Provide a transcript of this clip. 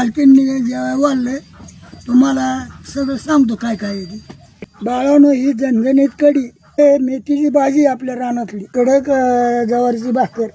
मालकींनी जेव्हा वाढलं तुम्हाला सगळं सांगतो काय काय आहे ते. बाळानो ही झणझणीत कडी. हे मेथीची भाजी आपल्या रानातली. कडक अं, ज्वारीची भाकर.